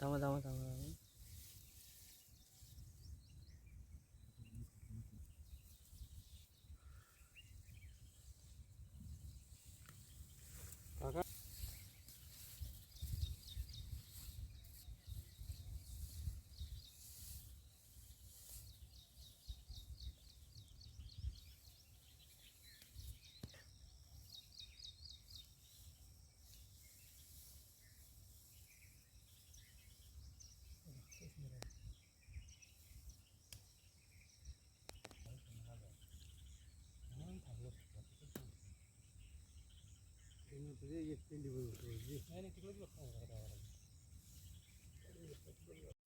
थांबा थांबा थांबा नाही तिकडेच बघतो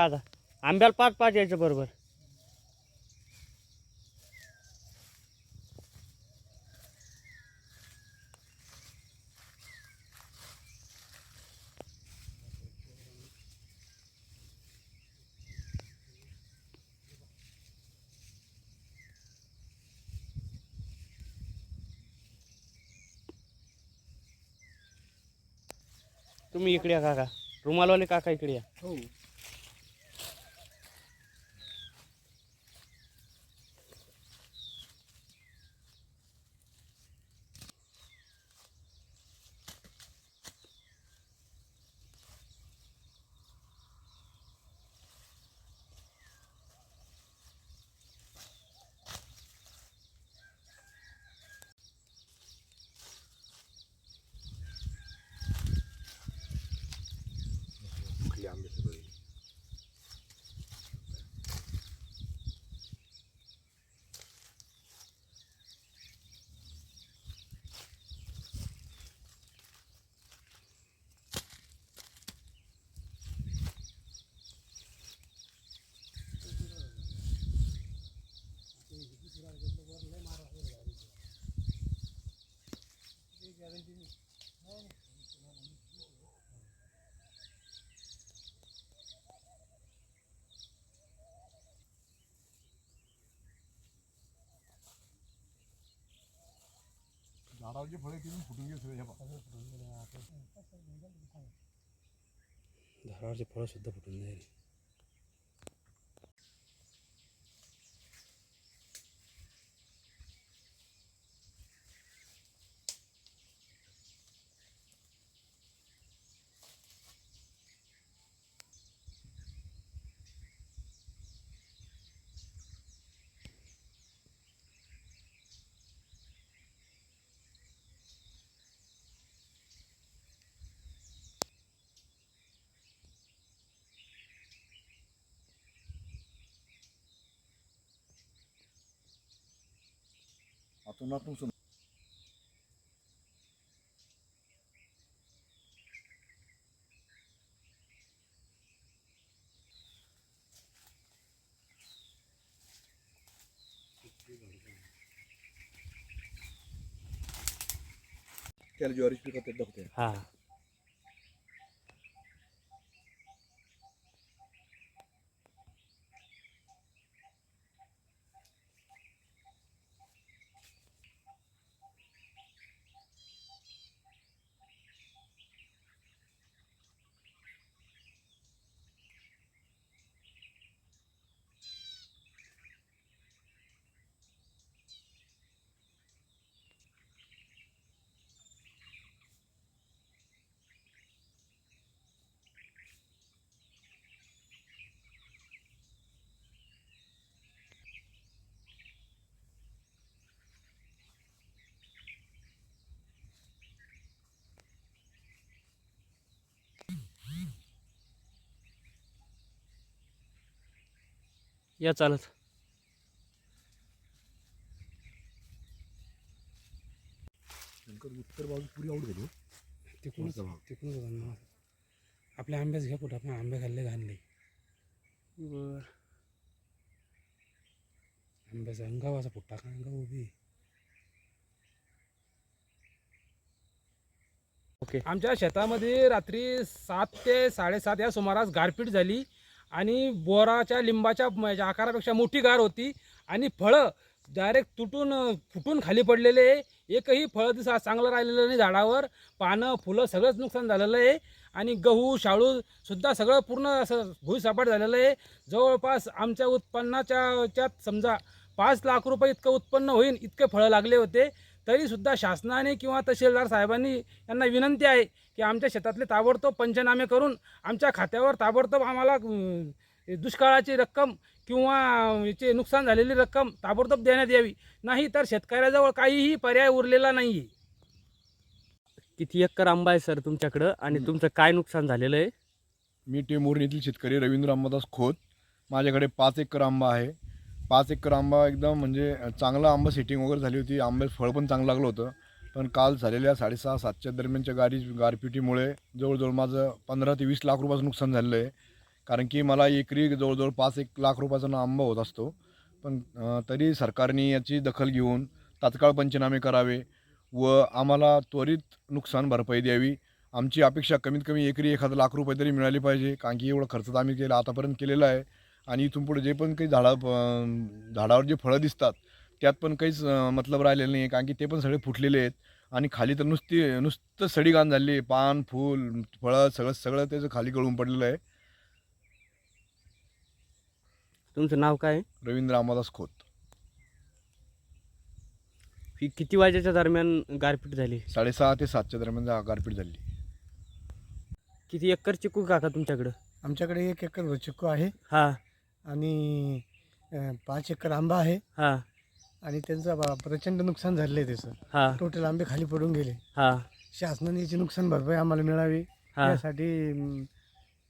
आता आंब्याला पाच पाच यायचं बरोबर. तुम्ही इकडे या काका. रुमालवाले काका इकडे या. हो. झाडावरची फळे तिथून फुटून गेले सगळे हे बघ. झाडावरचे फळं सुद्धा फुटून जाईल आतून आतून सुन त्याला ज्वारीची पिकं ते दाखवते हा या चालत. उत्तर बाजू पुरी आउट झाली तिकडूनच. तिकडूनच आणणार. आपल्या आंब्याच घ्या कुठं आपण आंबे खाल्ले घाणले बर. आंब्याचा अंगावाचा फुट्टा का अंगा उभी. ओके. आमच्या शेतामध्ये रात्री सात ते साडेसात या सुमारास गारपीट झाली. आणि बोराच्या लिंबाच्या म्हणजे आकारापेक्षा मोठी गार होती आणि फळं डायरेक्ट तुटून फुटून खाली पडलेले आहे. एकही फळं दिसा चांगलं राहिलेलं नाही झाडावर. पानं फुलं सगळंच नुकसान झालेलं आहे. आणि गहू शाळू सुद्धा सगळं पूर्ण असं भुईसपाट झालेलं आहे. जवळपास आमच्या उत्पन्नाच्या समजा पाच लाख रुपये इतकं उत्पन्न होईल इतके फळं लागले होते. तरीसुद्धा शासनाने किंवा तहसीलदार साहेबांनी यांना विनंती आहे की आमच्या शेतातले ताबडतोब पंचनामे करून आमच्या खात्यावर ताबडतोब आम्हाला दुष्काळाची रक्कम किंवा याचे नुकसान झालेली रक्कम ताबडतोब देण्यात यावी. नाही तर शेतकऱ्याजवळ काहीही पर्याय उरलेला नाही आहे किती एकर आंबा आहे सर तुमच्याकडं? आणि. तुमचं काय नुकसान झालेलं आहे? मी टेंभुर्णी येथील शेतकरी रवींद्र अंबादास खोत. माझ्याकडे पाच एकर आंबा आहे. पाच एकर आंबा एकदम म्हणजे चांगला आंबा सेटिंग वगैरे झाली होती. आंबे फळ पण चांगलं लागलं होतं. पण काल झालेल्या साडेसहा सातच्या दरम्यानच्या गाडी गारपिटीमुळे जवळजवळ माझं पंधरा ते वीस लाख रुपयाचं नुकसान झालेलं आहे. कारण की मला एकरी जवळजवळ पाच एक लाख रुपयाचा आंबा होत असतो. पण तरी सरकारने याची दखल घेऊन तात्काळ पंचनामे करावे व आम्हाला त्वरित नुकसान भरपाई द्यावी. आमची अपेक्षा कमीत कमी एकरी एखादा लाख रुपये तरी मिळाले पाहिजे. कारण की एवढा खर्च तर आम्ही केला आतापर्यंत केलेला आहे. आणि इथून पुढे जे पण काही झाडा झाडावर जे फळं दिसतात त्यात पण काहीच मतलब राहिलेलं नाही कारण की ते पण सगळे फुटलेले आहेत. आणि खाली तर नुसती नुसतं सडीगाण झाली. आहे पान फूल फळं सगळं सगळं त्याचं खाली गळून पडलेलं आहे. तुमचं नाव काय? आहे? रवींद्र अंबादास खोत. ही किती वाजेच्या दरम्यान गारपीट झाली? साडेसहा ते सातच्या दरम्यान जा- गारपीट झाली. किती एकर चिकू काका तुमच्याकडं? आमच्याकडे एक एकर चिक्कू आहे. हा. आणि अं, पाच एकर आंबा आहे. हा. आणि त्यांचं बा- प्रचंड नुकसान झालेलं आहे त्याचं. हा. टोटल आंबे खाली पडून गेले. हा. शासनाने याची नुकसान भरपाई आम्हाला मिळावी. हा. यासाठी अं,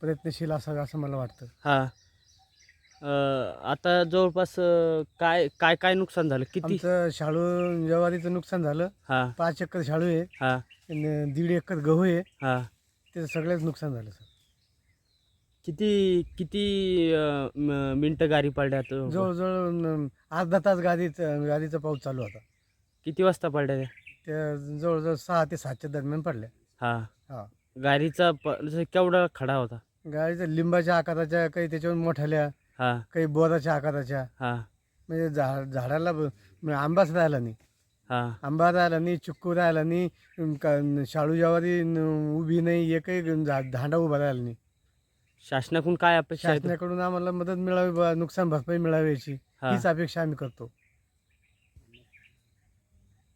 प्रयत्नशील असावं असं मला वाटतं. हा. अं, आता जवळपास अं, काय काय काय नुकसान झालं? किती? आमचं शाळू ज्वारीचं नुकसान झालं. हा. पाच एकर शाळू आहे. हा. आणि दीड एकर गहू आहे. हा. त्याचं सगळ्याच नुकसान झालं सर. किती किती अं, म- मिनिटं गाडी पडल्यात? जवळजवळ अर्धा तास गाडीचं गाडीचा पाऊस चालू होता. किती वाजता पडल्या त्या? त्या जवळजवळ सहा ते सातच्या दरम्यान पडल्या. हा. हा. गाडीचा प- जसं केवढा खडा होता? गाडीच्या लिंबाच्या आकाराच्या काही त्याच्यावर मोठ्याल्या हा. काही बोराच्या आकाराच्या. हा. म्हणजे झाड झाडाला ब- म्हणजे आंबाच राहिला नाही. हा. आंबा राहिला नाही चिक्कू राहिला नाही अं, का- शाळू ज्वारी न- उभी नाही एकही झाडा उभा राहिला नाही. शासनाकडून काय अपेक्षा आहे शासनाकडून आम्हाला मदत मिळावी बा नुकसान भरपाई मिळावी याची हा. हीच अपेक्षा आम्ही करतो.